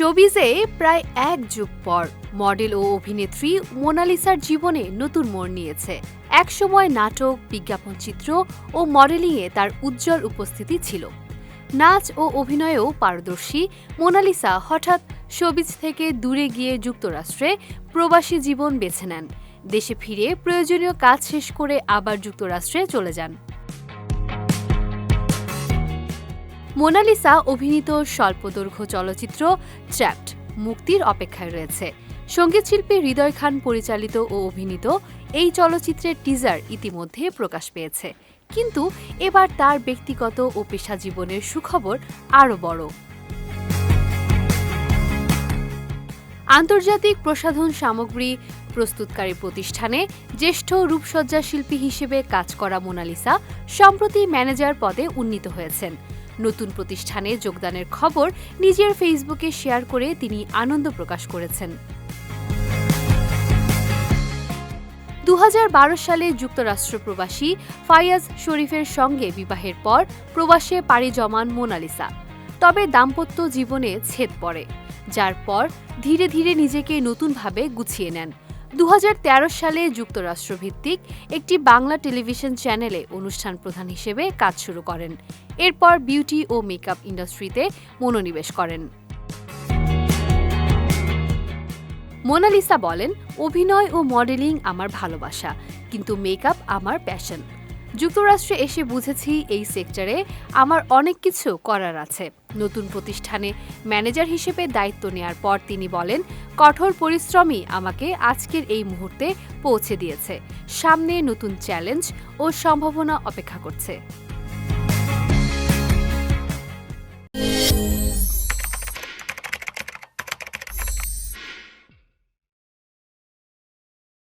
শোবিজে প্রায় এক যুগ পর মডেল ও অভিনেত্রী মোনালিসার জীবনে নতুন মোড় নিয়েছে। একসময় নাটক, বিজ্ঞাপন চিত্র ও মডেলিংয়ে তার উজ্জ্বল উপস্থিতি ছিল। নাচ ও অভিনয়েও পারদর্শী মোনালিসা হঠাৎ শোবিজ থেকে দূরে গিয়ে যুক্তরাষ্ট্রে প্রবাসী জীবন বেছে নেন। দেশে ফিরে প্রয়োজনীয় কাজ শেষ করে আবার যুক্তরাষ্ট্রে চলে যান। মোনালিসা অভিনীত স্বল্পদৈর্ঘ্য চলচ্চিত্র ট্র্যাপড মুক্তির অপেক্ষায় রয়েছে। সঙ্গীতশিল্পী হৃদয় খান পরিচালিত ও অভিনীত এই চলচ্চিত্রের টিজার ইতিমধ্যে প্রকাশ পেয়েছে। কিন্তু এবার তার ব্যক্তিগত ও পেশা জীবনের সুখবর আরও বড়। আন্তর্জাতিক প্রসাধন সামগ্রী প্রস্তুতকারী প্রতিষ্ঠানে জ্যেষ্ঠ রূপসজ্জা শিল্পী হিসেবে কাজ করা মোনালিসা সম্প্রতি ম্যানেজার পদে উন্নীত হয়েছেন। নতুন প্রতিষ্ঠানে যোগদানের খবর নিজের ফেসবুকে শেয়ার করে তিনি আনন্দ প্রকাশ করেছেন। দু হাজার বারো সালে যুক্তরাষ্ট্র প্রবাসী ফায়াজ শরীফের সঙ্গে বিবাহের পর প্রবাসে পাড়ি জমান মোনালিসা। তবে দাম্পত্য জীবনে ছেদ পড়ে, যার পর ধীরে ধীরে নিজেকে নতুনভাবে গুছিয়ে নেন। দু হাজার তেরো সালে যুক্তরাষ্ট্রভিত্তিক একটি বাংলা টেলিভিশন চ্যানেলে অনুষ্ঠান প্রধান হিসেবে কাজ শুরু করেন। এরপর বিউটি ও মেকআপ ইন্ডাস্ট্রিতে মনোনিবেশ করেন। মোনালিসা বলেন, অভিনয় ও মডেলিং আমার ভালোবাসা, কিন্তু মেকআপ আমার প্যাশন। যুক্তরাষ্ট্রে এসে বুঝেছি এই সেক্টরে আমার অনেক কিছু করার আছে। নতুন প্রতিষ্ঠানে ম্যানেজার হিসেবে দায়িত্ব নেয়ার পর তিনি বলেন, কঠোর পরিশ্রমই আমাকে আজকের এই মুহূর্তে পৌঁছে দিয়েছে। সামনে নতুন চ্যালেঞ্জ ও সম্ভাবনা অপেক্ষা করছে।